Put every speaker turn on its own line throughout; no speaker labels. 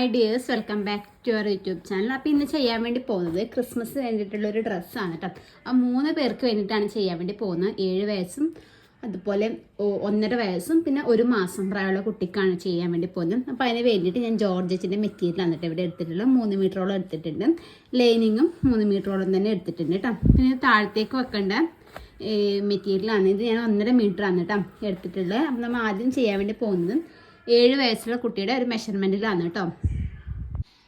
Hi dears welcome back to our YouTube channel അപ്പോൾ ഇന്ന് ചെയ്യാൻ വേണ്ടി പോകുന്നത് ക്രിസ്മസ് വേണ്ടിയിട്ടുള്ള ഒരു ഡ്രസ്സാണ് കേട്ടോ ആ മൂന്ന് പേർക്ക് വേണ്ടിയിട്ടാണ് ചെയ്യാൻ വേണ്ടി പോകുന്നത്. ഏഴ് വയസ്സും അതുപോലെ ഒന്നര വയസ്സും പിന്നെ ഒരു മാസം പ്രായമുള്ള കുട്ടിക്കാണ് ചെയ്യാൻ വേണ്ടി പോകുന്നത്. അപ്പോൾ അതിന് വേണ്ടിയിട്ട് ഞാൻ ജോർജറ്റിന്റെ മെറ്റീരിയൽ വന്നിട്ട് ഇവിടെ എടുത്തിട്ടുള്ള മൂന്ന് മീറ്ററോളം എടുത്തിട്ടുണ്ട്. ലൈനിങ്ങും മൂന്ന് മീറ്ററോളം തന്നെ എടുത്തിട്ടുണ്ട് കേട്ടോ പിന്നെ താഴത്തേക്ക് വെക്കേണ്ട മെറ്റീരിയലാണ് ഇത് ഞാൻ ഒന്നര മീറ്റർ ആണ് കേട്ടോ എടുത്തിട്ടുള്ളത്. അപ്പം നമ്മൾ ആദ്യം ചെയ്യാൻ വേണ്ടി പോകുന്നത് ഏഴ് വയസ്സുള്ള കുട്ടിയുടെ ഒരു മെഷർമെന്റിലാണ് കേട്ടോ.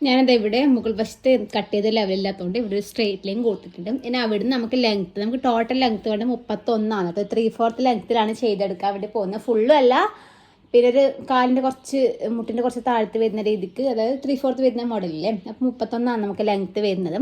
ഞാനത് ഇവിടെ മുകൾ വശത്ത് കട്ട് ചെയ്ത ലെവലില്ലാത്തതുകൊണ്ട് ഇവിടെ ഒരു സ്ട്രെയിറ്റ് ലൈൻ കൊടുത്തിട്ടുണ്ട്. ഇനി അവിടെ നമുക്ക് ലെങ്ത്ത് നമുക്ക് ടോട്ടൽ ലെങ്ത്ത് വേണ്ട മുപ്പത്തൊന്നാണ്. കേട്ടോ ത്രീ ഫോർത്ത് ലെങ്ത്തിലാണ് ചെയ്തെടുക്കുക. അവിടെ പോകുന്നത് ഫുള്ളും അല്ല പിന്നെ ഒരു കാലിന്റെ കുറച്ച് മുട്ടിന്റെ കുറച്ച് താഴത്ത് വരുന്ന രീതിക്ക് അതായത് ത്രീ ഫോർത്ത് വരുന്ന മോഡലില്ലേ അപ്പോൾ മുപ്പത്തൊന്നാണ് നമുക്ക് ലെങ്ത്ത് വരുന്നത്.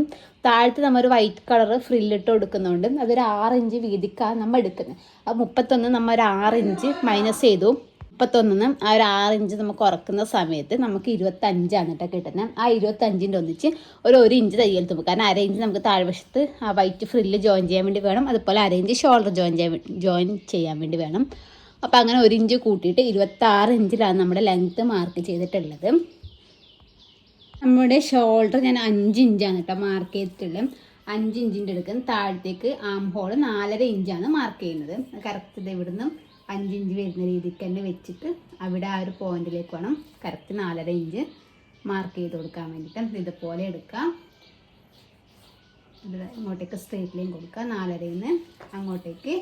താഴത്ത് നമ്മൾ ഒരു വൈറ്റ് കളർ ഫ്രില്ലിട്ട് കൊടുക്കുന്നുണ്ട്. അതൊരു ആറ് ഇഞ്ച് വീതിക്കാണ് നമ്മൾ എടുക്കുന്നത്. അപ്പോൾ മുപ്പത്തൊന്ന് നമ്മൾ ഒരു ആറ് ഇഞ്ച് മൈനസ് ചെയ്തു. മുപ്പത്തൊന്നിന് ആ ഒരു ആറ് ഇഞ്ച് നമുക്ക് ഉറക്കുന്ന സമയത്ത് നമുക്ക് ഇരുപത്തഞ്ചാണ് കേട്ടോ കിട്ടുന്നത് ആ ഇരുപത്തഞ്ചിന്റെ ഒന്നിച്ച് ഒരു ഒരു ഇഞ്ച് തയ്യൽ തുമ്പ് കാരണം അര ഇഞ്ച് നമുക്ക് താഴ്വശത്ത് ആ വൈറ്റ് ഫ്രില്ല് ജോയിൻ ചെയ്യാൻ വേണ്ടി വേണം. അതുപോലെ അര ഇഞ്ച് ഷോൾഡർ ജോയിൻ ചെയ്യാൻ ജോയിൻ ചെയ്യാൻ വേണ്ടി വേണം. അപ്പോൾ അങ്ങനെ ഒരു ഇഞ്ച് കൂട്ടിയിട്ട് ഇരുപത്താറ് ഇഞ്ചിലാണ് നമ്മുടെ ലെങ്ത്ത് മാർക്ക് ചെയ്തിട്ടുള്ളത്. നമ്മുടെ ഷോൾഡർ ഞാൻ അഞ്ച് ഇഞ്ചാണ് കേട്ടോ മാർക്ക് ചെയ്തിട്ടുള്ളത് അഞ്ച് ഇഞ്ചിന്റെ എടുക്കും താഴത്തേക്ക് ആം ഹോൾ നാലര ഇഞ്ചാണ് മാർക്ക് ചെയ്യുന്നത്. കറക്റ്റ് ഇത് ഇവിടുന്ന്. അഞ്ച് ഇഞ്ച് വരുന്ന രീതിക്ക് തന്നെ വെച്ചിട്ട് അവിടെ ആ ഒരു പോയിന്റിലേക്ക് വേണം കറക്റ്റ് നാലര ഇഞ്ച് മാർക്ക് ചെയ്ത് കൊടുക്കാൻ വേണ്ടിയിട്ട്. ഇതുപോലെ എടുക്കാം ഇങ്ങോട്ടേക്ക് സ്ട്രേറ്റ് ലൈൻ കൊടുക്കുക. നാലരയിൽ നിന്ന് അങ്ങോട്ടേക്ക്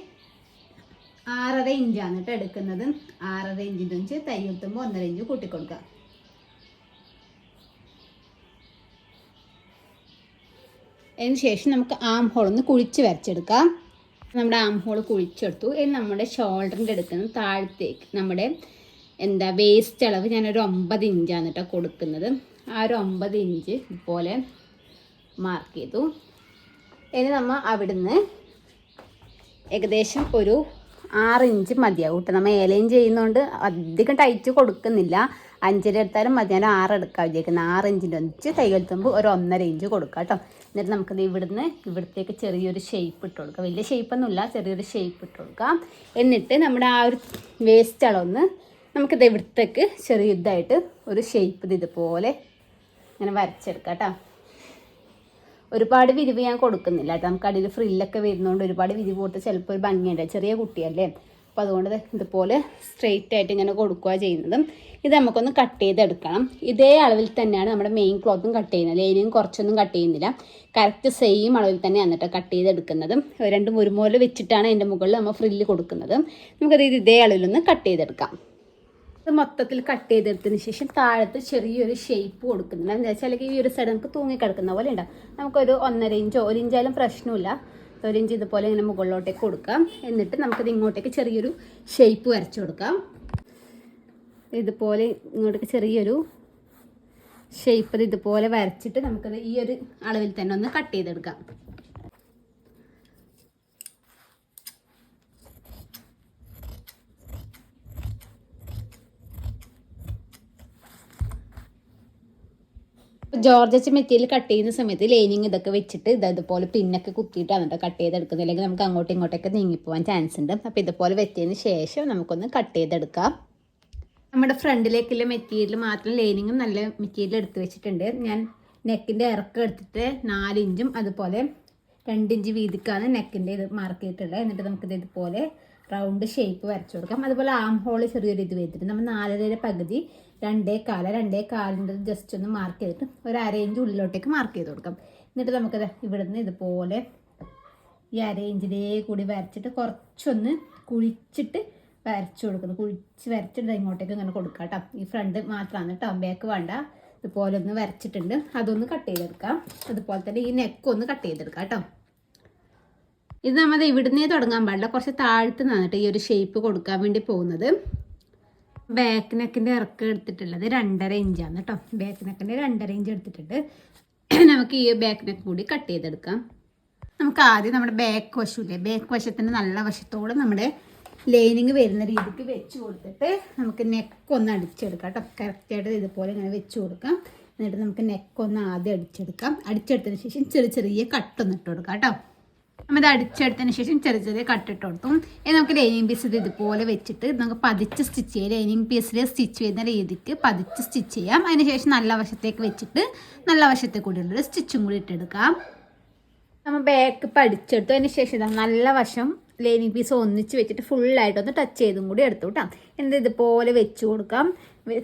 ആറര ഇഞ്ചാണ് കേട്ടോ എടുക്കുന്നത്. ആറര ഇഞ്ചിന്റെ തൈ തയ്യെത്തുമ്പോൾ ഒന്നര ഇഞ്ച് കൂട്ടിക്കൊടുക്കുക. അതിന് ശേഷം നമുക്ക് ആം ഹോൾ ഒന്ന് കുഴിച്ച് വരച്ചെടുക്കാം. നമ്മുടെ ആം ഹോൾ കുഴിച്ചെടുത്തു. ഇനി നമ്മുടെ ഷോൾഡറിന്റെ അടുത്ത് നിന്ന് താഴത്തേക്ക് നമ്മുടെ എന്താ വേസ്റ്റ് അളവ് ഞാനൊരു ഒമ്പത് ഇഞ്ചാണ് കേട്ടോ കൊടുക്കുന്നത്. ആ ഒരു ഒമ്പത് ഇഞ്ച് ഇതുപോലെ മാർക്ക് ചെയ്തു. ഇനി നമ്മൾ അവിടുന്ന് ഏകദേശം ഒരു ആറ് ഇഞ്ച് മതിയാവും കേട്ടോ നമ്മൾ ഏലയും ചെയ്യുന്നതുകൊണ്ട് അധികം ടൈറ്റ് കൊടുക്കുന്നില്ല. അഞ്ചര എടുത്താലും മതി. ഞാൻ ആറ് എടുക്കാൻ വിചാരിക്കുന്നത് ആറ് ഇഞ്ചിന്റെ ഒന്നിച്ച് തൈകൾ തുമ്പ് ഒരു ഒന്നര ഇഞ്ച് കൊടുക്കാം കേട്ടോ. എന്നിട്ട് നമുക്കത് ഇവിടുന്ന് ഇവിടത്തേക്ക് ചെറിയൊരു ഷേപ്പ് ഇട്ട് കൊടുക്കുക വലിയ ഷേപ്പൊന്നുമില്ല ചെറിയൊരു ഷേപ്പ് ഇട്ട് കൊടുക്കാം. എന്നിട്ട് നമ്മുടെ ആ ഒരു വേസ്റ്റ് അളവൊന്ന് നമുക്കിത് ഇവിടത്തേക്ക് ചെറിയ ഇതായിട്ട് ഒരു ഷേപ്പ് ഇത് ഇതുപോലെ ഇങ്ങനെ വരച്ചെടുക്കാം കേട്ടോ. ഒരുപാട് വിരിവ് ഞാൻ കൊടുക്കുന്നില്ല കേട്ടോ. നമുക്ക് അടിയിൽ ഫ്രില്ലൊക്കെ വരുന്നതുകൊണ്ട് ഒരുപാട് വിരിവ് കൊടുത്ത് ചിലപ്പോൾ ഒരു ഭംഗിയുണ്ട്. ചെറിയ കുട്ടിയല്ലേ? അപ്പോൾ അതുകൊണ്ട് ഇതുപോലെ സ്ട്രെയിറ്റ് ആയിട്ട് ഇങ്ങനെ കൊടുക്കുക ചെയ്യുന്നത്. ഇത് നമുക്കൊന്ന് കട്ട് ചെയ്തെടുക്കണം. ഇതേ അളവിൽ തന്നെയാണ് നമ്മുടെ മെയിൻ ക്ലോത്തും കട്ട് ചെയ്യുന്നത്. ലൈനിങ് കുറച്ചൊന്നും കട്ട് ചെയ്യുന്നില്ല. കറക്റ്റ് സെയിം അളവിൽ തന്നെയാണ് കേട്ടോ കട്ട് ചെയ്തെടുക്കുന്നത്. രണ്ടും ഒരുപോലെ വെച്ചിട്ടാണ് അതിന്റെ മുകളിൽ നമ്മൾ ഫ്രില്ല് കൊടുക്കുന്നത്. നമുക്കത് ഇത് അളവിലൊന്ന് കട്ട് ചെയ്തെടുക്കാം. അത് മൊത്തത്തിൽ കട്ട് ചെയ്തെടുത്തതിന് ശേഷം താഴത്ത് ചെറിയൊരു ഷേപ്പ് കൊടുക്കുന്നുണ്ട്. എന്താ വെച്ചാൽ ഈ ഒരു സൈഡ് നമുക്ക് തൂങ്ങി കിടക്കുന്ന പോലെ ഉണ്ടാവും നമുക്കൊരു ഒന്നര ഇഞ്ചോ ഒരു ഇഞ്ചായാലും പ്രശ്നമില്ല. ഒരു ഇഞ്ച് ഇതുപോലെ ഇങ്ങനെ മുകളിലോട്ടേക്ക് കൊടുക്കാം. എന്നിട്ട് നമുക്കിത് ഇങ്ങോട്ടേക്ക് ചെറിയൊരു ഷേപ്പ് വരച്ചു കൊടുക്കാം. ഇതുപോലെ ഇങ്ങോട്ടേക്ക് ചെറിയൊരു ഷേപ്പ് ഇതുപോലെ വരച്ചിട്ട് നമുക്കത് ഈ ഒരു അളവിൽ തന്നെ ഒന്ന് കട്ട് ചെയ്തെടുക്കാം. ജോർജച്ച് മെറ്റീരിയൽ കട്ട് ചെയ്യുന്ന സമയത്ത് ലൈനിങ് ഇതൊക്കെ വെച്ചിട്ട് ഇത് ഇതുപോലെ പിന്നൊക്കെ കുത്തിയിട്ടാണ് കേട്ടോ കട്ട് ചെയ്തെടുക്കുന്നത്. അല്ലെങ്കിൽ നമുക്ക് അങ്ങോട്ടും ഇങ്ങോട്ടൊക്കെ നീങ്ങിപ്പോവാൻ ചാൻസ് ഉണ്ട്. അപ്പോൾ ഇതുപോലെ വെച്ചതിന് ശേഷം നമുക്കൊന്ന് കട്ട് ചെയ്തെടുക്കാം. നമ്മുടെ ഫ്രണ്ടിലേക്കുള്ള മെറ്റീരിയൽ മാത്രം ലൈനിങ്ങും നല്ല മെറ്റീരിയൽ എടുത്ത് വെച്ചിട്ടുണ്ട്. ഞാൻ നെക്കിന്റെ ഇറക്കം എടുത്തിട്ട് നാലിഞ്ചും അതുപോലെ രണ്ടിഞ്ച് വീതിക്കാണ് നെക്കിന്റെ ഇത് മാർക്ക് ചെയ്തിട്ടുള്ളത്. എന്നിട്ട് നമുക്കിത് ഇതുപോലെ റൗണ്ട് ഷേപ്പ് വരച്ചു കൊടുക്കാം. അതുപോലെ ആം ഹോൾ ചെറിയൊരു ഇത് വെച്ചിട്ട് നമ്മൾ നാലര പകുതി രണ്ടേ കാല രണ്ടേ കാലിന്റെ ജസ്റ്റ് ഒന്ന് മാർക്ക് ചെയ്തിട്ട് ഒരു അര ഇഞ്ച് ഉള്ളിലോട്ടേക്ക് മാർക്ക് ചെയ്ത് കൊടുക്കാം. എന്നിട്ട് നമുക്കത് ഇവിടുന്ന് ഇതുപോലെ ഈ അര ഇഞ്ചിലേ കൂടി വരച്ചിട്ട് കുറച്ചൊന്ന് കുഴിച്ചിട്ട് വരച്ചു കൊടുക്കുന്നു. കുഴിച്ച് വരച്ചിട്ട് ഇങ്ങോട്ടേക്ക് ഇങ്ങനെ കൊടുക്കാം കേട്ടോ. ഈ ഫ്രണ്ട് മാത്രമാണ് കേട്ടോ. ബാക്ക് വേണ്ട. ഇതുപോലെ ഒന്ന് വരച്ചിട്ടുണ്ട്. അതൊന്ന് കട്ട് ചെയ്തെടുക്കാം. അതുപോലെ തന്നെ ഈ നെക്ക് ഒന്ന് കട്ട് ചെയ്തെടുക്കാം കേട്ടോ. ഇത് നമ്മൾ ഇവിടുന്നേ തുടങ്ങാൻ പാടില്ല. കുറച്ച് താഴ്ത്ത് നിന്നിട്ട് ഈ ഒരു ഷേപ്പ് കൊടുക്കാൻ വേണ്ടി പോകുന്നത്. ബാക്ക് നെക്കിന്റെ ഇറക്കം എടുത്തിട്ടുള്ളത് രണ്ടര ഇഞ്ചാണ് കേട്ടോ. ബാക്ക് നെക്കിന്റെ രണ്ടര ഇഞ്ച് എടുത്തിട്ടുണ്ട്. നമുക്ക് ഈ ബാക്ക് നെക്ക് കൂടി കട്ട് ചെയ്തെടുക്കാം. നമുക്ക് ആദ്യം നമ്മുടെ ബാക്ക് വശമില്ലേ ബാക്ക് വശത്തിന്റെ നല്ല വശത്തോടെ നമ്മുടെ ലൈനിങ് വരുന്ന രീതിക്ക് വെച്ച് കൊടുത്തിട്ട് നമുക്ക് നെക്ക് ഒന്ന് അടിച്ചെടുക്കാം കേട്ടോ കറക്റ്റായിട്ട് ഇതുപോലെ ഇങ്ങനെ വെച്ച് കൊടുക്കാം. എന്നിട്ട് നമുക്ക് നെക്ക് ഒന്ന് ആദ്യം അടിച്ചെടുക്കാം. അടിച്ചെടുത്തതിന് ശേഷം ചെറിയ ചെറിയ കട്ടൊന്ന് ഇട്ട് കൊടുക്കാം കേട്ടോ നമ്മൾ ഇത് അടിച്ചെടുത്തതിന് ശേഷം ചെറിയ ചെറിയ കട്ടിട്ട് കൊടുത്തു. ഇനി നമുക്ക് ലൈനിങ് പീസ് ഇത് ഇതുപോലെ വെച്ചിട്ട് നമുക്ക് പതിച്ച് സ്റ്റിച്ച് ചെയ്യാം. ലൈനിങ് പീസിൽ സ്റ്റിച്ച് ചെയ്യുന്ന രീതിക്ക് പതിച്ച് സ്റ്റിച്ച് ചെയ്യാം. അതിന് ശേഷം നല്ല വശത്തേക്ക് വെച്ചിട്ട് നല്ല കൂടി കൂടിയുള്ളൊരു സ്റ്റിച്ചും കൂടി ഇട്ടെടുക്കാം. നമ്മൾ ബാക്ക് പഠിച്ചെടുത്തു അതിന് ശേഷം നല്ല വശം ലൈനിങ് പീസ് ഒന്നിച്ച് വെച്ചിട്ട് ഫുള്ളായിട്ടൊന്ന് ടച്ച് ചെയ്തും കൂടി എടുത്തു കേട്ടോ എന്നിട്ട് ഇതുപോലെ വെച്ച് കൊടുക്കാം.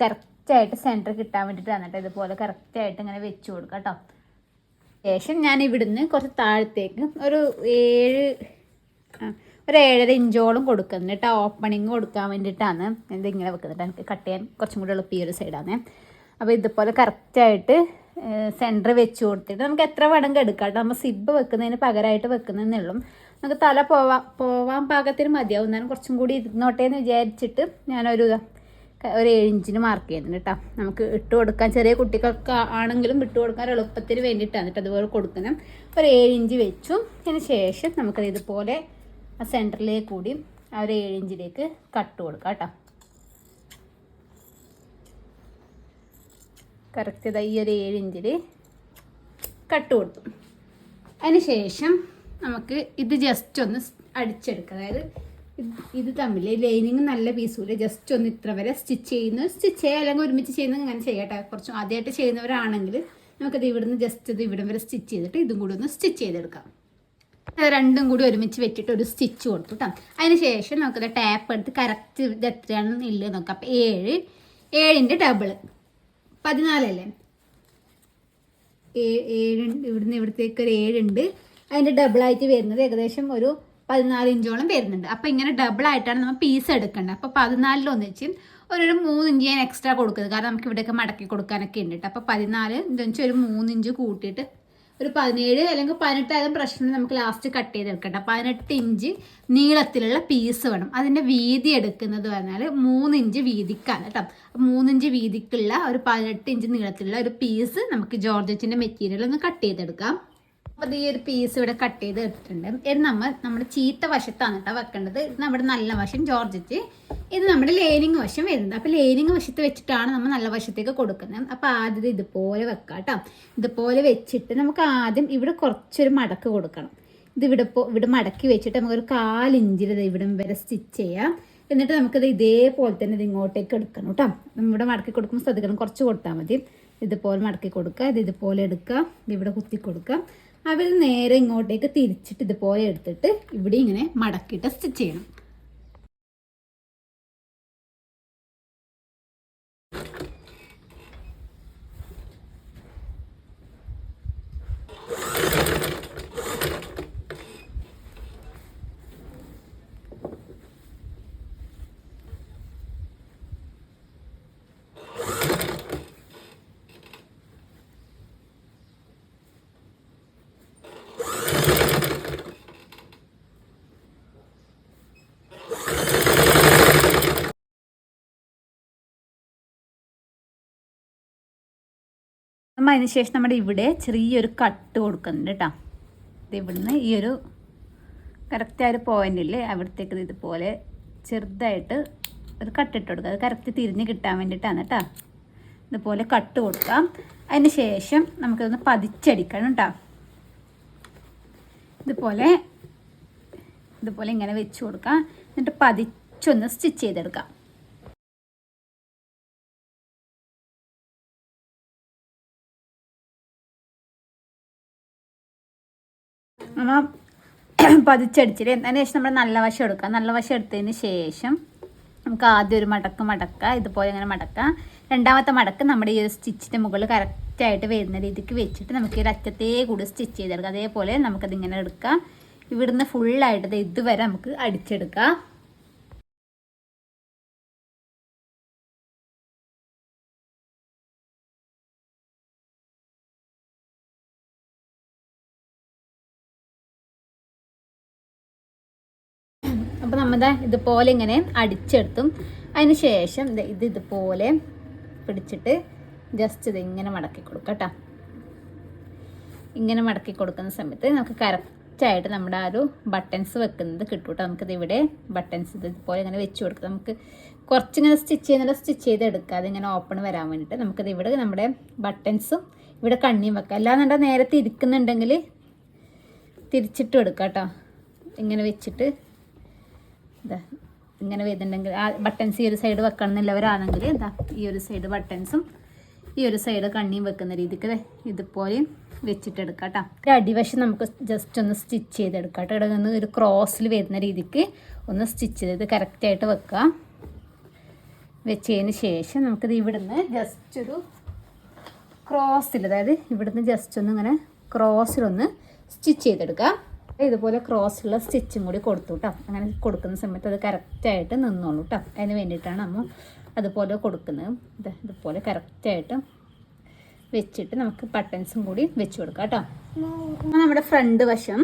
കറക്റ്റായിട്ട് സെന്റർ കിട്ടാൻ വേണ്ടിയിട്ട് കേട്ടോ ഇതുപോലെ കറക്റ്റായിട്ട് ഇങ്ങനെ വെച്ച് കൊടുക്കാം കേട്ടോ ശേഷം ഞാൻ ഇവിടുന്ന് കുറച്ച് താഴത്തേക്ക് ഒരു ഏഴ് ഒരു ഏഴര ഇഞ്ചോളം കൊടുക്കുന്നുണ്ട് കേട്ടോ ഓപ്പണിങ് കൊടുക്കാൻ വേണ്ടിയിട്ടാണ് ഇങ്ങനെ വെക്കുന്നത് എനിക്ക് കട്ട് ചെയ്യാൻ കുറച്ചും കൂടി എളുപ്പം ഈ ഒരു സൈഡാണ് അപ്പോൾ ഇതുപോലെ കറക്റ്റായിട്ട് സെന്റർ വെച്ച് കൊടുത്തിട്ട് നമുക്ക് എത്ര എടുക്കാം കേട്ടോ. നമ്മൾ സിബ് വെക്കുന്നതിന് പകരമായിട്ട് വെക്കുന്നതെന്നുള്ളൂ നമുക്ക് തല പോവാ പോവാൻ പാകത്തിന് മതിയാവും. എന്നാലും കുറച്ചും കൂടി ഇരുന്നോട്ടെ എന്ന് വിചാരിച്ചിട്ട് ഞാനൊരു ഒരു ഏഴ് ഇഞ്ചിന് മാർക്ക് ചെയ്യുന്നുണ്ട് കേട്ടോ. നമുക്ക് ഇട്ട് കൊടുക്കാൻ ചെറിയ കുട്ടികൾക്ക് ആണെങ്കിലും ഇട്ട് കൊടുക്കാൻ എളുപ്പത്തിന് വേണ്ടിയിട്ടാണ് കേട്ടോ അതുപോലെ കൊടുക്കണം ഒരു ഏഴ് ഇഞ്ച് വെച്ചു. അതിന് ശേഷം നമുക്കത് ഇതുപോലെ ആ സെന്ററിലേക്ക് കൂടി ആ ഒരു ഏഴ് ഇഞ്ചിലേക്ക് കട്ട് കൊടുക്കാം കേട്ടോ. കറക്റ്റ് ഇതാ ഈ ഒരു ഏഴ് ഇഞ്ചിൽ കട്ട് കൊടുത്തു. അതിന് ശേഷം നമുക്ക് ഇത് ജസ്റ്റ് ഒന്ന് അടിച്ചെടുക്കുക അതായത് ഇത് തമ്മിൽ ലൈനിങ് നല്ല പീസുമില്ല ജസ്റ്റ് ഒന്ന് ഇത്ര വരെ സ്റ്റിച്ച് ചെയ്യുന്നു. സ്റ്റിച്ച് ചെയ്യുക അല്ലെങ്കിൽ ഒരുമിച്ച് ചെയ്യുന്നത് അങ്ങനെ ചെയ്യട്ടെ. കുറച്ച് ആദ്യമായിട്ട് ചെയ്യുന്നവരാണെങ്കിൽ നമുക്കത് ഇവിടുന്ന് ജസ്റ്റ് ഇത് ഇവിടം വരെ സ്റ്റിച്ച് ചെയ്തിട്ട് ഇതും കൂടി ഒന്ന് സ്റ്റിച്ച് ചെയ്തെടുക്കാം. അത് രണ്ടും കൂടി ഒരുമിച്ച് വെച്ചിട്ട് ഒരു സ്റ്റിച്ച് കൊടുത്തു കേട്ടോ അതിന് ശേഷം നമുക്കത് ടാപ്പ് എടുത്ത് കറക്റ്റ് ഇത് എത്രയാണെന്ന് ഇല്ല നോക്കാം. അപ്പോൾ ഏഴ് ഏഴിന്റെ ഡബിൾ പതിനാലല്ലേ? ഏഴുണ്ട്. ഇവിടുന്ന് ഇവിടത്തേക്ക് ഒരു ഏഴുണ്ട്. അതിന്റെ ഡബിളായിട്ട് വരുന്നത് ഏകദേശം ഒരു പതിനാല് ഇഞ്ചോളം വരുന്നുണ്ട്. അപ്പോൾ ഇങ്ങനെ ഡബിൾ ആയിട്ടാണ് നമ്മൾ പീസ് എടുക്കേണ്ടത്. അപ്പോൾ പതിനാലിൽ ഒന്നിച്ച് ഒരു ഒരു മൂന്ന് ഇഞ്ച് ഞാൻ എക്സ്ട്രാ കൊടുക്കുന്നത്. കാരണം നമുക്ക് ഇവിടെയൊക്കെ മടക്കി കൊടുക്കാനൊക്കെ ഉണ്ട് കേട്ടോ. അപ്പോൾ പതിനാല് എന്താ വെച്ചാൽ ഒരു മൂന്ന് ഇഞ്ച് കൂട്ടിയിട്ട് ഒരു പതിനേഴ് അല്ലെങ്കിൽ പതിനെട്ടായാലും പ്രശ്നം നമുക്ക് ലാസ്റ്റ് കട്ട് ചെയ്ത് എടുക്കണ്ട പതിനെട്ട് ഇഞ്ച് നീളത്തിലുള്ള പീസ് വേണം. അതിന്റെ വീതി എടുക്കുന്നത് പറഞ്ഞാൽ മൂന്ന് ഇഞ്ച് വീതിക്കാണ് കേട്ടോ മൂന്നിഞ്ച് വീതിക്കുള്ള ഒരു പതിനെട്ട് ഇഞ്ച് നീളത്തിലുള്ള ഒരു പീസ് നമുക്ക് ജോർജറ്റിന്റെ മെറ്റീരിയൽ ഒന്ന് കട്ട് ചെയ്തെടുക്കാം. അപ്പോൾ ഈ ഒരു പീസ് ഇവിടെ കട്ട് ചെയ്ത് എടുത്തിട്ടുണ്ട്. ഇത് നമ്മൾ നമ്മുടെ ചീത്ത വശത്താണ് കേട്ടോ വെക്കേണ്ടത്. ഇത് നമ്മുടെ നല്ല വശം ജോർജറ്റ്. ഇത് നമ്മുടെ ലേനിങ് വശം വരുന്നത്. അപ്പോൾ ലേനിങ് വശത്ത് വെച്ചിട്ടാണ് നമ്മൾ നല്ല വശത്തേക്ക് കൊടുക്കുന്നത്. അപ്പോൾ ആദ്യം ഇതുപോലെ വെക്കാം കേട്ടോ ഇതുപോലെ വെച്ചിട്ട് നമുക്ക് ആദ്യം ഇവിടെ കുറച്ചൊരു മടക്ക് കൊടുക്കണം. ഇത് ഇവിടെ ഇവിടെ മടക്കി വെച്ചിട്ട് നമുക്കൊരു കാലിഞ്ചിൽ ഇവിടം വരെ സ്റ്റിച്ച് ചെയ്യാം. എന്നിട്ട് നമുക്കത് ഇതേപോലെ തന്നെ ഇത് ഇങ്ങോട്ടേക്ക് എടുക്കണം കേട്ടോ ഇവിടെ മടക്കി കൊടുക്കുമ്പോൾ ശ്രദ്ധിക്കണം. കുറച്ച് കൊടുത്താൽ മതി. ഇതുപോലെ മടക്കി കൊടുക്കുക. ഇത് ഇതുപോലെ എടുക്കുക. ഇവിടെ കുത്തി കൊടുക്കുക. അവർ നേരെ ഇങ്ങോട്ടേക്ക് തിരിച്ചിട്ട് ഇതുപോലെ എടുത്തിട്ട് ഇവിടെ ഇങ്ങനെ മടക്കിയിട്ട് സ്റ്റിച്ച് ചെയ്യണം. അതിന് ശേഷം നമ്മുടെ ഇവിടെ ചെറിയൊരു കട്ട് കൊടുക്കുന്നുണ്ട് കേട്ടോ. ഇത് ഇവിടുന്ന് ഈ ഒരു കറക്റ്റ് ആ ഒരു പോയിന്റില്ലേ അവിടത്തേക്ക് ഇത് ഇതുപോലെ ചെറുതായിട്ട് ഒരു കട്ടിട്ട് കൊടുക്കുക. അത് കറക്റ്റ് തിരിഞ്ഞ് കിട്ടാൻ വേണ്ടിയിട്ടാണ് കേട്ടോ. ഇതുപോലെ കട്ട് കൊടുക്കാം. അതിന് ശേഷം നമുക്കിതൊന്ന് പതിച്ചടിക്കണം കേട്ടോ. ഇതുപോലെ ഇതുപോലെ ഇങ്ങനെ വെച്ച് കൊടുക്കാം. എന്നിട്ട് പതിച്ചൊന്ന് സ്റ്റിച്ച് ചെയ്തെടുക്കാം. പതിച്ചടിച്ചിട്ട് അതിന് ശേഷം നമ്മൾ നല്ല വശം എടുക്കുക നല്ല വശം എടുത്തതിന് ശേഷം നമുക്ക് ആദ്യം ഒരു മടക്ക് മടക്കുക ഇതുപോലെ ഇങ്ങനെ മടക്കുക രണ്ടാമത്തെ മടക്ക് നമ്മുടെ ഈ ഒരു സ്റ്റിച്ചിന്റെ മുകളിൽ കറക്റ്റായിട്ട് വരുന്ന രീതിക്ക് വെച്ചിട്ട് നമുക്ക് ഈ അറ്റത്തേ കൂടി സ്റ്റിച്ച് ചെയ്തെടുക്കാം. അതേപോലെ നമുക്കതിങ്ങനെ എടുക്കാം. ഇവിടുന്ന് ഫുള്ളായിട്ട് ഇതുവരെ നമുക്ക് അടിച്ചെടുക്കാം. അപ്പോൾ ഇതുപോലെ ഇങ്ങനെ അടിച്ചെടുത്തും. അതിന് ശേഷം ഇത് ഇതുപോലെ പിടിച്ചിട്ട് ജസ്റ്റ് ഇത് ഇങ്ങനെ മടക്കി കൊടുക്കുക കേട്ടോ. ഇങ്ങനെ മടക്കി കൊടുക്കുന്ന സമയത്ത് നമുക്ക് കറക്റ്റായിട്ട് നമ്മുടെ ആ ഒരു ബട്ടൺസ് വെക്കുന്നത് കിട്ടും കേട്ടോ നമുക്കിത് ഇവിടെ ബട്ടൺസ് ഇതുപോലെ ഇങ്ങനെ വെച്ച് കൊടുക്കാം. നമുക്ക് കുറച്ചിങ്ങനെ സ്റ്റിച്ച് ചെയ്യുന്നത് സ്റ്റിച്ച് ചെയ്ത് എടുക്കാതെ ഇങ്ങനെ ഓപ്പൺ വരാൻ വേണ്ടിയിട്ട് നമുക്കിത് ഇവിടെ നമ്മുടെ ബട്ടൺസും ഇവിടെ കണ്ണിയും വെക്കാം. അല്ലാന്നുണ്ടെങ്കിൽ നേരത്തെ ഇരിക്കുന്നുണ്ടെങ്കിൽ തിരിച്ചിട്ട് എടുക്കാം കേട്ടോ. ഇങ്ങനെ വെച്ചിട്ട് ഇതാ ഇങ്ങനെ വരുന്നുണ്ടെങ്കിൽ ആ ബട്ടൺസ് ഈ ഒരു സൈഡ് വെക്കണം എന്നുള്ളവരാണെങ്കിൽ എന്താ ഈ ഒരു സൈഡ് ബട്ടൺസും ഈ ഒരു സൈഡ് കണ്ണിയും വെക്കുന്ന രീതിക്ക് ഇതുപോലെയും വെച്ചിട്ടെടുക്കാം കേട്ടോ അടിവശം നമുക്ക് ജസ്റ്റ് ഒന്ന് സ്റ്റിച്ച് ചെയ്തെടുക്കാം കേട്ടോ ഇവിടെ നിന്ന് ഒരു ക്രോസിൽ വരുന്ന രീതിക്ക് ഒന്ന് സ്റ്റിച്ച് ചെയ്ത് കറക്റ്റായിട്ട് വെക്കുക. വെച്ചതിന് ശേഷം നമുക്കിത് ഇവിടുന്ന് ജസ്റ്റ് ഒരു ക്രോസിൽ അതായത് ഇവിടുന്ന് ജസ്റ്റ് ഒന്ന് ഇങ്ങനെ ക്രോസിലൊന്ന് സ്റ്റിച്ച് ചെയ്തെടുക്കാം. ഇതുപോലെ ക്രോസിലുള്ള സ്റ്റിച്ചും കൂടി കൊടുത്തു കേട്ടോ അങ്ങനെ കൊടുക്കുന്ന സമയത്ത് അത് കറക്റ്റായിട്ട് നിന്നോളൂ കേട്ടോ അതിന് വേണ്ടിയിട്ടാണ് നമ്മൾ അതുപോലെ കൊടുക്കുന്നത്. ഇത് ഇതുപോലെ കറക്റ്റായിട്ട് വെച്ചിട്ട് നമുക്ക് ബട്ടൺസും കൂടി വെച്ച് കൊടുക്കാം കേട്ടോ നമ്മുടെ ഫ്രണ്ട് വശം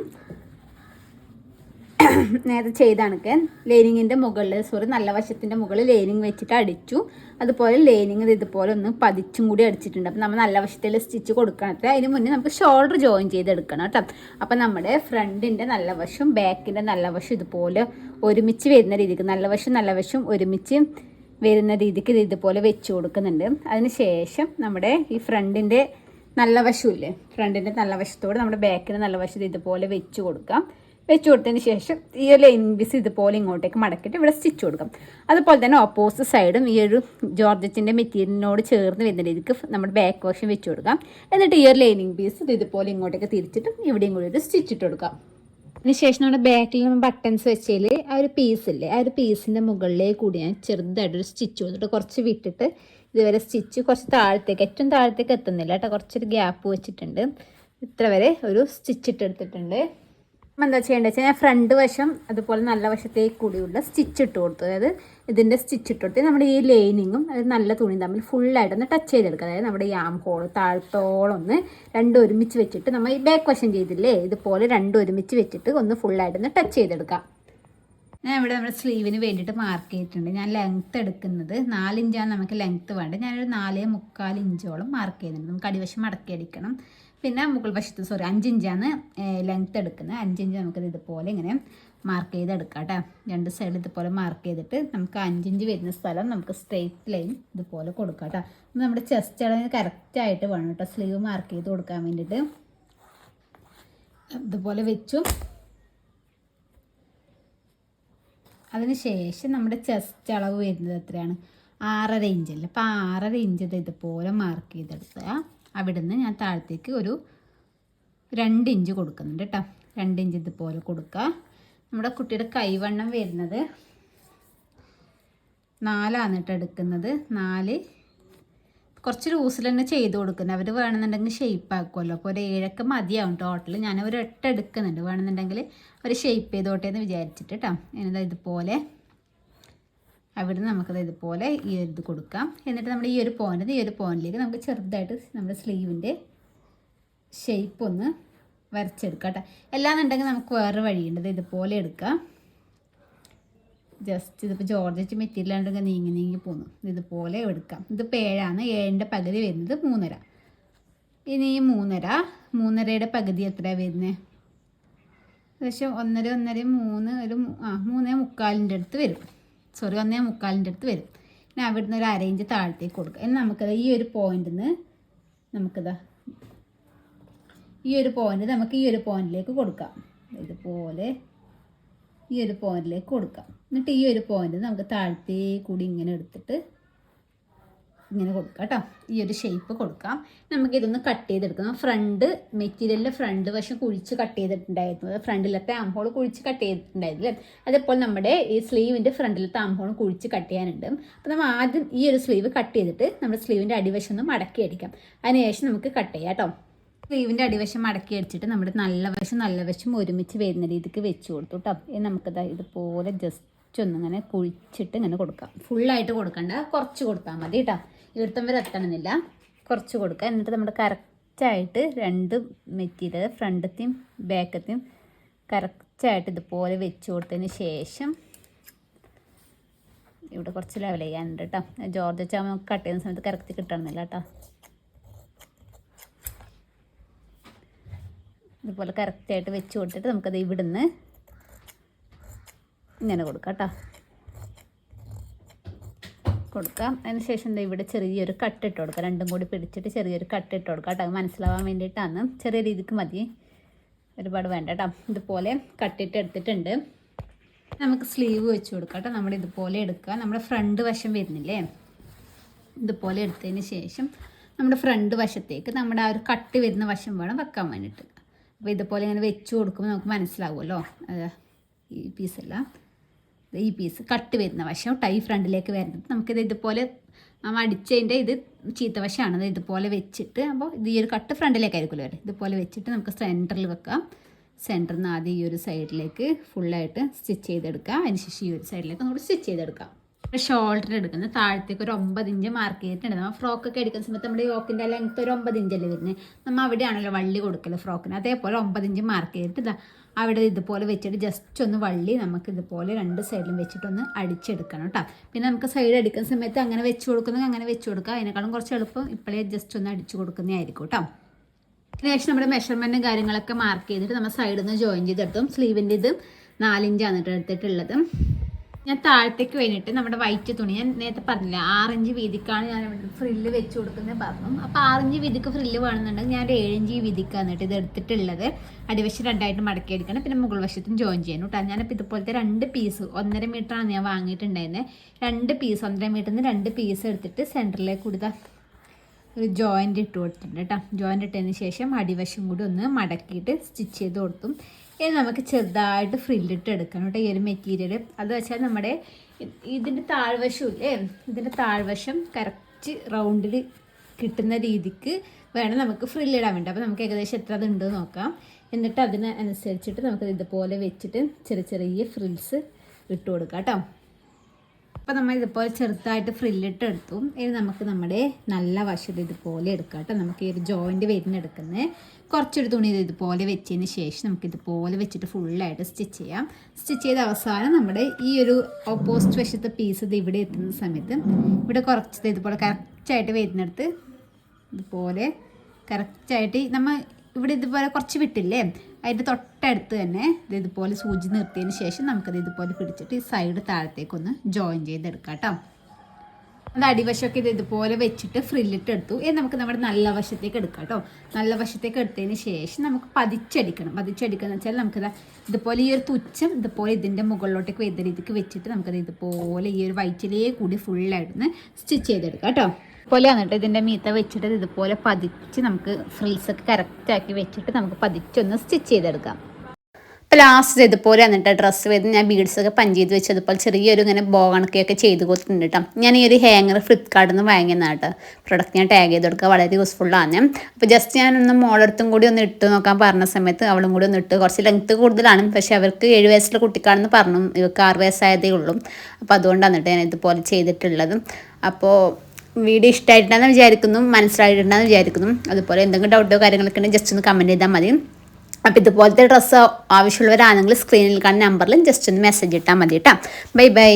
നേരത്തെ ചെയ്തണക്ക് ലേനിങ്ങിന്റെ മുകളിൽ സോറി നല്ല വശത്തിന്റെ മുകളിൽ ലേനിങ് വെച്ചിട്ട് അടിച്ചു. അതുപോലെ ലേനിങ് ഇതുപോലെ ഒന്ന് പതിച്ചും കൂടി അടിച്ചിട്ടുണ്ട്. അപ്പം നമ്മൾ നല്ല വശത്തിൽ സ്റ്റിച്ച് കൊടുക്കണത്തെ അതിന് മുന്നേ നമുക്ക് ഷോൾഡർ ജോയിൻ ചെയ്തെടുക്കണം കേട്ടോ അപ്പം നമ്മുടെ ഫ്രണ്ടിന്റെ നല്ല വശം ബാക്കിന്റെ നല്ല വശം ഇതുപോലെ ഒരുമിച്ച് വരുന്ന രീതിക്ക് നല്ല വശം നല്ല വശം ഒരുമിച്ച് വരുന്ന രീതിക്ക് ഇത് ഇതുപോലെ വെച്ച് കൊടുക്കുന്നുണ്ട്. അതിന് ശേഷം നമ്മുടെ ഈ ഫ്രണ്ടിന്റെ നല്ല വശമില്ലേ ഫ്രണ്ടിന്റെ നല്ല വശത്തോട് നമ്മുടെ ബാക്കിന്റെ നല്ല വശത്ത് ഇതുപോലെ വെച്ച് കൊടുക്കാം. വെച്ച് കൊടുത്തതിന് ശേഷം ഈ ഒരു ലൈൻ പീസ് ഇതുപോലെ ഇങ്ങോട്ടേക്ക് മടക്കിയിട്ട് ഇവിടെ സ്റ്റിച്ച് കൊടുക്കാം. അതുപോലെ തന്നെ ഓപ്പോസിറ്റ് സൈഡും ഈ ഒരു ജോർജറ്റിന്റെ മെറ്റീരിയലിനോട് ചേർന്ന് വരുന്ന രീതിക്ക് നമ്മുടെ ബാക്ക് വശം വെച്ച് കൊടുക്കാം. എന്നിട്ട് ഈ ഒരു ലൈനിങ് പീസ് ഇതുപോലെ ഇങ്ങോട്ടേക്ക് തിരിച്ചിട്ടും ഇവിടെയും കൂടി ഒരു സ്റ്റിച്ച് ഇട്ട് കൊടുക്കാം. അതിനുശേഷം നമ്മുടെ ബാക്കിൽ നമ്മൾ ബട്ടൺസ് വെച്ചാൽ ആ ഒരു പീസ് ഇല്ലേ ആ ഒരു പീസിന്റെ മുകളിലേക്ക് കൂടി ഞാൻ ചെറുതായിട്ടൊരു സ്റ്റിച്ച് കൊടുത്തിട്ട് കുറച്ച് വിട്ടിട്ട് ഇതുവരെ സ്റ്റിച്ച് കുറച്ച് താഴത്തേക്ക് ഏറ്റവും താഴത്തേക്ക് എത്തുന്നില്ല കേട്ടോ കുറച്ചൊരു ഗ്യാപ്പ് വെച്ചിട്ടുണ്ട്. ഇത്ര വരെ ഒരു സ്റ്റിച്ച് ഇട്ടെടുത്തിട്ടുണ്ട് അപ്പം എന്താ ചെയ്യേണ്ടത് വെച്ചാൽ ഞാൻ ഫ്രണ്ട് വശം അതുപോലെ നല്ല വശത്തേക്ക് കൂടിയുള്ള സ്റ്റിച്ച് ഇട്ട് കൊടുത്തു. അതായത് ഇതിന്റെ സ്റ്റിച്ച് ഇട്ട് കൊടുത്ത് നമ്മുടെ ഈ ലൈനിങ്ങും അതായത് നല്ല തുണി തമ്മിൽ ഫുള്ളായിട്ടൊന്ന് ടച്ച് ചെയ്തെടുക്കുക. അതായത് നമ്മുടെ ഈ ആം ഹോൾ താഴത്തോളം ഒന്ന് രണ്ടും ഒരുമിച്ച് വെച്ചിട്ട് നമ്മൾ ഈ ബാക്ക് വശം ചെയ്തില്ലേ ഇതുപോലെ രണ്ടും ഒരുമിച്ച് വെച്ചിട്ട് ഒന്ന് ഫുള്ളായിട്ടൊന്ന് ടച്ച് ചെയ്തെടുക്കുക. ഞാൻ ഇവിടെ നമ്മുടെ സ്ലീവിന് വേണ്ടിയിട്ട് മാർക്ക് ചെയ്തിട്ടുണ്ട്. ഞാൻ ലെങ്ത്ത് എടുക്കുന്നത് നാലിഞ്ചാണ് നമുക്ക് ലെങ്ത്ത് വേണ്ടത്. ഞാനൊരു നാലേ മുക്കാൽ ഇഞ്ചോളം മാർക്ക് ചെയ്യുന്നുണ്ട് നമുക്ക് അടിവശം മടക്കി അടിക്കണം. പിന്നെ മുകൾ വശത്ത് സോറി അഞ്ചിഞ്ചാണ് ലെങ്ത്ത് എടുക്കുന്നത്. അഞ്ചിഞ്ച് നമുക്കിത് ഇതുപോലെ ഇങ്ങനെ മാർക്ക് ചെയ്ത് എടുക്കാം കേട്ടോ രണ്ട് സൈഡിൽ ഇതുപോലെ മാർക്ക് ചെയ്തിട്ട് നമുക്ക് അഞ്ചിഞ്ച് വരുന്ന സ്ഥലം നമുക്ക് സ്ട്രെയിറ്റ് ലൈൻ ഇതുപോലെ കൊടുക്കാം കേട്ടോ നമ്മുടെ ചെസ്റ്റ് അളവിന് കറക്റ്റായിട്ട് വേണം കേട്ടോ. സ്ലീവ് മാർക്ക് ചെയ്ത് കൊടുക്കാൻ വേണ്ടിയിട്ട്. ഇതുപോലെ വെച്ചു. അതിനുശേഷം നമ്മുടെ ചെസ്റ്റ് അളവ് വരുന്നത് എത്രയാണ്? ആറര ഇഞ്ചല്ലേ അപ്പോൾ ആറര ഇഞ്ച് ഇതുപോലെ മാർക്ക് ചെയ്തെടുക്കുക. അവിടുന്ന് ഞാൻ താഴത്തേക്ക് ഒരു രണ്ട് ഇഞ്ച് കൊടുക്കുന്നുണ്ട് കേട്ടോ. രണ്ട് ഇഞ്ച് ഇതുപോലെ കൊടുക്കുക. നമ്മുടെ കുട്ടിയുടെ കൈവണ്ണം വരുന്നത് നാലാണ് കേട്ടോ എടുക്കുന്നത്. നാല്. കുറച്ച് ലൂസിൽ തന്നെ ചെയ്ത് കൊടുക്കുന്നത് അവർ വേണമെന്നുണ്ടെങ്കിൽ ഷേപ്പ് ആക്കുമല്ലോ. അപ്പോൾ ഒരു ഏഴൊക്കെ മതിയാവും ടോട്ടൽ ഞാൻ ഒരു എട്ട് എടുക്കുന്നുണ്ട്. വേണമെന്നുണ്ടെങ്കിൽ ഒരു ഷേപ്പ് ചെയ്തോട്ടെ എന്ന് വിചാരിച്ചിട്ട് കേട്ടോ. ഇതുപോലെ അവിടുന്ന് നമുക്കത് ഇതുപോലെ ഈ ഒരു ഇത് കൊടുക്കാം. എന്നിട്ട് നമ്മുടെ ഈ ഒരു പോയിന്റ് ഈ ഒരു പോയിന്റിലേക്ക് നമുക്ക് ചെറുതായിട്ട് നമ്മുടെ സ്ലീവിന്റെ ഷേപ്പ് ഒന്ന് വരച്ചെടുക്കാം കേട്ടോ. ഉണ്ടെങ്കിൽ നമുക്ക് വേറെ വഴിയുണ്ട്. ഇതുപോലെ എടുക്കാം. ജസ്റ്റ് ഇതിപ്പോൾ ജോർജറ്റ് മെറ്റീരിയൽ ഉണ്ടെങ്കിൽ നീങ്ങി നീങ്ങി പോന്നു. ഇതുപോലെ എടുക്കാം. ഇതിപ്പോൾ ഏഴാണ്. ഏഴിന്റെ പകുതി വരുന്നത് മൂന്നര. ഇനി ഈ മൂന്നര മൂന്നരയുടെ പകുതി എത്രയാണ് വരുന്നത് ഏകദേശം ഒന്നര ഒന്നര മൂന്ന് ഒരു ആ മൂന്നേ മുക്കാലിന്റെ അടുത്ത് വരും. സോറി ഒന്നേ മുക്കാലിന്റെ അടുത്ത് വരും. പിന്നെ അവിടുന്ന് ഒരു അരയിഞ്ച് താഴത്തേക്ക് കൊടുക്കുക. എന്നാൽ നമുക്കത് ഈ ഒരു പോയിന്റിൽ നിന്ന് നമുക്കിതാ ഈ ഒരു പോയിന്റ് നമുക്ക് ഈ ഒരു പോയിന്റിലേക്ക് കൊടുക്കാം. ഇതുപോലെ ഈ ഒരു പോയിന്റിലേക്ക് കൊടുക്കാം. എന്നിട്ട് ഈ ഒരു പോയിന്റ് നമുക്ക് താഴത്തേക്ക് കൂടി ഇങ്ങനെ എടുത്തിട്ട് ഇങ്ങനെ കൊടുക്കുക കേട്ടോ. ഈ ഒരു ഷേപ്പ് കൊടുക്കാം. നമുക്ക് ഇതൊന്ന് കട്ട് ചെയ്തെടുക്കണം. ഫ്രണ്ട് മെറ്റീരിയലിന്റെ ഫ്രണ്ട് വശം കുഴിച്ച് കട്ട് ചെയ്തിട്ടുണ്ടായിരുന്നു. ഫ്രണ്ടിലത്തെ ആംഹോൾ കുഴിച്ച് കട്ട് ചെയ്തിട്ടുണ്ടായിരുന്നില്ലേ അതേപോലെ നമ്മുടെ ഈ സ്ലീവിന്റെ ഫ്രണ്ടിലത്തെ ആംഹോൾ കുഴിച്ച് കട്ട് ചെയ്യാനുണ്ട്. അപ്പോൾ നമ്മൾ ആദ്യം ഈ ഒരു സ്ലീവ് കട്ട് ചെയ്തിട്ട് നമ്മുടെ സ്ലീവിന്റെ അടിവശം ഒന്ന് മടക്കി അടിക്കാം. അതിനുശേഷം നമുക്ക് കട്ട് ചെയ്യാം കേട്ടോ. സ്ലീവിന്റെ അടിവശം മടക്കി അടിച്ചിട്ട് നമ്മുടെ നല്ല വശം നല്ല വശം ഒരുമിച്ച് വരുന്ന രീതിക്ക് വെച്ച് കൊടുത്തു കേട്ടോ. ഇനി നമുക്കത് ഇതുപോലെ ജസ്റ്റ് ഒന്നിങ്ങനെ കുഴിച്ചിട്ട് ഇങ്ങനെ കൊടുക്കാം. ഫുള്ളായിട്ട് കൊടുക്കണ്ട. കുറച്ച് കൊടുത്താൽ മതി കേട്ടോ. ഇവിടുത്തം വരെ എത്തണമെന്നില്ല കുറച്ച് കൊടുക്കുക. എന്നിട്ട് നമ്മുടെ കറക്റ്റായിട്ട് രണ്ട് മെറ്റീരിയൽ ഫ്രണ്ടത്തെയും ബാക്കത്തെയും കറക്റ്റായിട്ട് ഇതുപോലെ വെച്ച് കൊടുത്തതിന് ശേഷം ഇവിടെ കുറച്ച് ലെവൽ ചെയ്യാനുണ്ട് കേട്ടോ ജോർജ് ചാമ കട്ട് ചെയ്യുന്ന സമയത്ത് കറക്റ്റ് കിട്ടണമെന്നില്ല കേട്ടോ ഇതുപോലെ കറക്റ്റായിട്ട് വെച്ച് കൊടുത്തിട്ട് നമുക്കത് ഇവിടുന്ന് ഇങ്ങനെ കൊടുക്കാം കേട്ടോ കൊടുക്കാം. അതിന് ശേഷം ദേ ഇവിടെ ചെറിയൊരു കട്ട് ഇട്ട് കൊടുക്കാം. രണ്ടും കൂടി പിടിച്ചിട്ട് ചെറിയൊരു കട്ട് ഇട്ട് കൊടുക്കാം കേട്ടോ. മനസ്സിലാവാൻ വേണ്ടിയിട്ടാണ്. ചെറിയ രീതിക്ക് മതി. ഒരുപാട് വേണ്ട കേട്ടോ. ഇതുപോലെ കട്ടിട്ട് എടുത്തിട്ടുണ്ട്. നമുക്ക് സ്ലീവ് വെച്ച് കൊടുക്കാം കേട്ടോ. നമ്മൾ ഇതുപോലെ എടുക്കുക. നമ്മുടെ ഫ്രണ്ട് വശം വരുന്നില്ലേ? ഇതുപോലെ എടുത്തതിന് ശേഷം നമ്മുടെ ഫ്രണ്ട് വശത്തേക്ക് നമ്മുടെ ആ ഒരു കട്ട് വരുന്ന വശം വേണം വെക്കാൻ വേണ്ടിയിട്ട്. അപ്പോൾ ഇതുപോലെ ഇങ്ങനെ വെച്ച് കൊടുക്കുമ്പോൾ നമുക്ക് മനസ്സിലാവുമല്ലോ. ഈ പീസെല്ലാം ഈ പീസ് കട്ട് വരുന്ന വശം ടൈ ഫ്രണ്ടിലേക്ക് വരുന്നത്. നമുക്കിത് ഇതുപോലെ അടിച്ചതിന്റെ ഇത് ചീത്ത വശമാണ്. ഇത് ഇതുപോലെ വെച്ചിട്ട് അപ്പോൾ ഇത് ഈ ഒരു കട്ട് ഫ്രണ്ടിലേക്കായിരിക്കുമല്ലോ ഇതുപോലെ വെച്ചിട്ട് നമുക്ക് സെന്ററിൽ വെക്കാം. സെന്ററിൽ നിന്ന് ആദ്യം ഈ ഒരു സൈഡിലേക്ക് ഫുള്ളായിട്ട് സ്റ്റിച്ച് ചെയ്തെടുക്കാം. അതിനുശേഷം ഈ ഒരു സൈഡിലേക്ക് നമുക്ക് സ്റ്റിച്ച് ചെയ്തെടുക്കാം. ഷോൾഡർ എടുക്കുന്ന താഴത്തേക്ക് ഒരു ഒമ്പത് ഇഞ്ച് മാർക്ക് ചെയ്തിട്ടുണ്ട്. നമ്മൾ ഫ്രോക്കൊക്കെ എടുക്കുന്ന സമയത്ത് നമ്മുടെ യോക്കിന്റെ ലെങ്ത്ത് ഒരു ഒമ്പത് ഇഞ്ചല്ലേ വരുന്നത്. നമ്മൾ അവിടെയാണല്ലോ വള്ളി കൊടുക്കൽ ഫ്രോക്കിന് അതേപോലെ ഒമ്പത് ഇഞ്ച് മാർക്ക് ചെയ്തിട്ട് അവിടെ ഇതുപോലെ വെച്ചിട്ട് ജസ്റ്റ് ഒന്ന് വള്ളി നമുക്ക് ഇതുപോലെ രണ്ട് സൈഡിലും വെച്ചിട്ടൊന്ന് അടിച്ചെടുക്കണം കേട്ടോ പിന്നെ നമുക്ക് സൈഡ് അടിക്കുന്ന സമയത്ത് അങ്ങനെ വെച്ച് കൊടുക്കുന്നത് അങ്ങനെ വെച്ച് കൊടുക്കുക അതിനേക്കാളും കുറച്ച് എളുപ്പം ഇപ്പോഴേ ജസ്റ്റ് ഒന്ന് അടിച്ചു കൊടുക്കുന്നതായിരിക്കും കേട്ടോ അതിനുശേഷം നമ്മുടെ മെഷർമെന്റും കാര്യങ്ങളൊക്കെ മാർക്ക് ചെയ്തിട്ട് നമ്മൾ സൈഡിൽ നിന്ന് ജോയിൻ ചെയ്തെടുത്തും. സ്ലീവിന്റെ ഇത് നാലിഞ്ചാണ് എടുത്തിട്ടുള്ളത്. ഞാൻ താഴത്തേക്ക് വേണ്ടിയിട്ട് നമ്മുടെ വൈറ്റ് തുണി ഞാൻ നേരത്തെ പറഞ്ഞില്ല ആറഞ്ച് വീതിക്കാണ് ഞാൻ ഫ്രില്ല് വെച്ച് കൊടുക്കുന്നത് പറഞ്ഞു. അപ്പോൾ ആറഞ്ച് വീതിക്ക് ഫ്രില്ല് വേണമെന്നുണ്ടെങ്കിൽ ഞാൻ ഒരു ഏഴഞ്ച് വീതിക്കാണ് കേട്ടോ ഇത് എടുത്തിട്ടുള്ളത്. അടിവശം രണ്ടായിട്ട് മടക്കി എടുക്കണം പിന്നെ മുകൾ വശത്തും ജോയിൻ ചെയ്യണം കേട്ടോ. ഞാനിപ്പോൾ ഇതുപോലത്തെ രണ്ട് പീസ് ഒന്നര മീറ്ററാണ് ഞാൻ വാങ്ങിയിട്ടുണ്ടായിരുന്നത് രണ്ട് പീസ് ഒന്നര മീറ്ററിൽ നിന്ന് രണ്ട് പീസ് എടുത്തിട്ട് സെന്ററിലേക്ക് കൊടുത്താൽ ഒരു ജോയിന്റ് ഇട്ട് കൊടുത്തിട്ടുണ്ട് കേട്ടോ. ജോയിന്റ് ഇട്ടതിന് ശേഷം അടിവശം കൂടി ഒന്ന് മടക്കിയിട്ട് സ്റ്റിച്ച് ചെയ്ത് കൊടുത്തും. ഇനി നമുക്ക് ചെറുതായിട്ട് ഫ്രില്ലിട്ട് എടുക്കണം കേട്ടോ ഈ ഒരു മെറ്റീരിയൽ അത് വെച്ചാൽ നമ്മുടെ ഇതിന്റെ താഴ്വശം ഇല്ലേ ഇതിന്റെ താഴ്വശം കറക്റ്റ് റൗണ്ടിൽ കിട്ടുന്ന രീതിക്ക് വേണം നമുക്ക് ഫ്രില്ലിടാൻ വേണ്ടി. അപ്പോൾ നമുക്ക് ഏകദേശം എത്ര അതുണ്ട് നോക്കാം. എന്നിട്ട് അതിനനുസരിച്ചിട്ട് നമുക്ക് ഇതുപോലെ വെച്ചിട്ട് ചെറിയ ചെറിയ ഫ്രിൽസ് ഇട്ട് കൊടുക്കാം കേട്ടോ. അപ്പോൾ നമ്മൾ ഇതുപോലെ ചെറുതായിട്ട് ഫ്രില്ലിട്ട് എടുത്തു. ഇനി നമുക്ക് നമ്മുടെ നല്ല വശം ഇതുപോലെ എടുക്കാം കേട്ടോ. നമുക്ക് ഈ ഒരു ജോയിന്റ് വരുന്നെടുക്കുന്നത് കുറച്ചൊരു തുണി ഇത് ഇതുപോലെ വെച്ചതിന് ശേഷം നമുക്ക് ഇതുപോലെ വെച്ചിട്ട് ഫുള്ളായിട്ട് സ്റ്റിച്ച് ചെയ്യാം. സ്റ്റിച്ച് ചെയ്ത അവസാനം നമ്മുടെ ഈ ഒരു ഓപ്പോസിറ്റ് വശത്തെ പീസ് ഇത് ഇവിടെ എത്തുന്ന സമയത്ത് ഇവിടെ കുറച്ച് ഇതുപോലെ കറക്റ്റായിട്ട് വരുന്നിടത്ത് ഇതുപോലെ കറക്റ്റായിട്ട് നമ്മൾ ഇവിടെ ഇതുപോലെ കുറച്ച് വിട്ടില്ലേ? അതിന്റെ തൊട്ടടുത്ത് തന്നെ ഇത് ഇതുപോലെ സൂചി നിർത്തിയതിന് ശേഷം നമുക്കത് ഇതുപോലെ പിടിച്ചിട്ട് ഈ സൈഡ് താഴത്തേക്കൊന്ന് ജോയിൻ ചെയ്തെടുക്കാം കേട്ടോ. അത് അടിവശമൊക്കെ ഇത് ഇതുപോലെ വെച്ചിട്ട് ഫ്രില്ലിട്ട് എടുത്തു. ഇനി നമുക്ക് നമ്മുടെ നല്ല വശത്തേക്ക് എടുക്കാം കേട്ടോ. നല്ല വശത്തേക്ക് എടുത്തതിന് ശേഷം നമുക്ക് പതിച്ചടിക്കണം. പതിച്ചടിക്കണം എന്ന് വെച്ചാൽ നമുക്കത് ഇതുപോലെ ഈ ഒരു തുച്ഛം ഇതുപോലെ ഇതിന്റെ മുകളിലോട്ടേക്ക് വരുന്ന രീതിക്ക് വെച്ചിട്ട് നമുക്കത് ഇതുപോലെ ഈ ഒരു വയറ്റിലേ കൂടി ഫുള്ളായിട്ടൊന്ന് സ്റ്റിച്ച് ചെയ്തെടുക്കാം കേട്ടോ. ഇതുപോലെ വന്നിട്ട് ഇതിന്റെ മീത്ത വെച്ചിട്ട് ഇതുപോലെ പതിച്ച് നമുക്ക് ഫ്രീസൊക്കെ കറക്റ്റാക്കി വെച്ചിട്ട് നമുക്ക് പതിച്ചൊന്ന് സ്റ്റിച്ച് ചെയ്തെടുക്കാം. അപ്പോൾ ലാസ്റ്റ് ഇതുപോലെ വന്നിട്ട് ഡ്രസ്സ് വരുന്ന ഞാൻ ബീഡ്സ് ഒക്കെ പഞ്ച് ചെയ്ത് വെച്ച് അതുപോലെ ചെറിയൊരു ഇങ്ങനെ ബോ ചെയ്ത് കൊടുത്തിട്ടുണ്ട് കേട്ടോ ഞാൻ ഈ ഒരു ഹാങ്ങർ ഫ്ലിപ്കാർട്ടിൽ നിന്ന് വാങ്ങിയതാണ് കേട്ടോ പ്രൊഡക്റ്റ് ഞാൻ ടാഗ് ചെയ്ത് കൊടുക്കുക. വളരെ യൂസ്ഫുള്ളാണ് അപ്പോൾ ജസ്റ്റ് ഞാനൊന്ന് മോളടുത്തും കൂടി ഒന്ന് ഇട്ട് നോക്കാൻ പറഞ്ഞ സമയത്ത് അവളും കൂടി ഒന്ന് ഇട്ട് കുറച്ച് ലെങ്ത്ത് കൂടുതലാണ്. പക്ഷേ അവർക്ക് ഏഴ് വയസ്സുള്ള കുട്ടിക്കാണെന്ന് പറഞ്ഞു. ഇവർക്ക് ആറ് വയസ്സായതേ ഉള്ളൂ. അപ്പോൾ അതുകൊണ്ടാണ് കേട്ടോ ഞാൻ ഇതുപോലെ ചെയ്തിട്ടുള്ളത്. അപ്പോൾ വീഡിയോ ഇഷ്ടമായിട്ടുണ്ടെന്ന് വിചാരിക്കുന്നു മനസ്സിലായിട്ടുണ്ടെന്ന് വിചാരിക്കുന്നു. അതുപോലെ എന്തെങ്കിലും ഡൗട്ടോ കാര്യങ്ങളൊക്കെ ഉണ്ടെങ്കിൽ ജസ്റ്റ് ഒന്ന് കമന്റ് ചെയ്താൽ മതി. അപ്പോൾ ഇതുപോലത്തെ ഡ്രസ്സ് ആവശ്യമുള്ളവരാണെങ്കിൽ സ്ക്രീനിൽ കാണുന്ന നമ്പറിൽ ജസ്റ്റ് ഒന്ന് മെസ്സേജ് ഇട്ടാൽ മതി കേട്ടോ ബൈ ബൈ